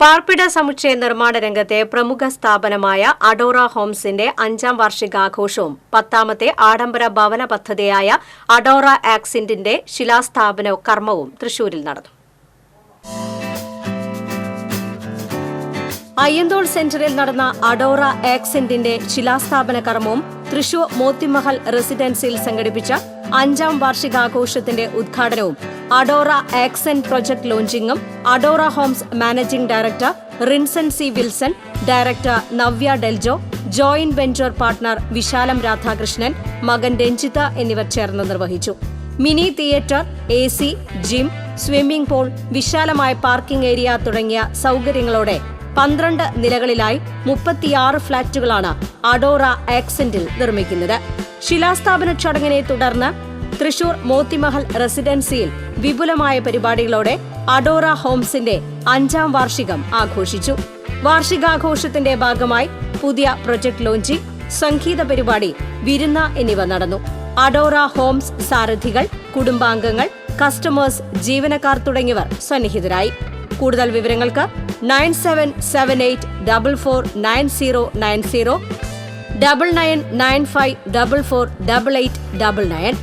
പാർപ്പിട സമുച്ചയ നിർമ്മാണ രംഗത്തെ പ്രമുഖ സ്ഥാപനമായ അഡോറ ഹോംസിന്റെ അഞ്ചാം വാർഷികാഘോഷവും പത്താമത്തെ ആഡംബര ഭവന പദ്ധതിയായ അഡോറ ആക്സിന്റിന്റെ ശിലാസ്ഥാപന കർമ്മവും തൃശൂരിൽ നടന്നു. അയ്യന്തോൾ സെന്ററിൽ നടന്ന അഡോറ ആക്സിന്റിന്റെ ശിലാസ്ഥാപന കർമ്മവും തൃശൂർ മോത്തിമഹൽ റെസിഡൻസിയിൽ സംഘടിപ്പിച്ച അഞ്ചാം വാർഷികാഘോഷത്തിന്റെ ഉദ്ഘാടനവും അഡോറ Accent project ലോഞ്ചിങ്ങും Adora homes managing director Rinson C Wilson director Navya Deljo joint venture partner Visalam Radhakrishnan മകൻ രഞ്ജിത എന്നിവർ ചേർന്ന് നിർവഹിച്ചു. Mini theatre A C gym swimming pool വിശാലമായ പാർക്കിംഗ് ഏരിയ തുടങ്ങിയ സൗകര്യങ്ങളോടെ പന്ത്രണ്ട് നിലകളിലായി മുപ്പത്തിയാറ് ഫ്ളാറ്റുകളാണ് അഡോറ ആക്സെന്റിൽ നിർമ്മിക്കുന്നത്. ശിലാസ്ഥാപന ചടങ്ങിനെ തുടർന്ന് തൃശൂർ മോത്തിമഹൽ റെസിഡൻസിയിൽ വിപുലമായ പരിപാടികളോടെ അഡോറ ഹോംസിന്റെ അഞ്ചാം വാർഷികം ആഘോഷിച്ചു. വാർഷികാഘോഷത്തിന്റെ ഭാഗമായി പുതിയ പ്രൊജക്ട് ലോഞ്ചിംഗ് സംഗീത പരിപാടി വിരുന്ന എന്നിവ നടന്നു. അഡോറ ഹോംസ് സാരഥികൾ കുടുംബാംഗങ്ങൾ കസ്റ്റമേഴ്സ് ജീവനക്കാർ തുടങ്ങിയവർ സന്നിഹിതരായി. കൂടുതൽ വിവരങ്ങൾക്ക് nine seven seven eight double four nine zero nine zero double nine nine five double four double eight double nine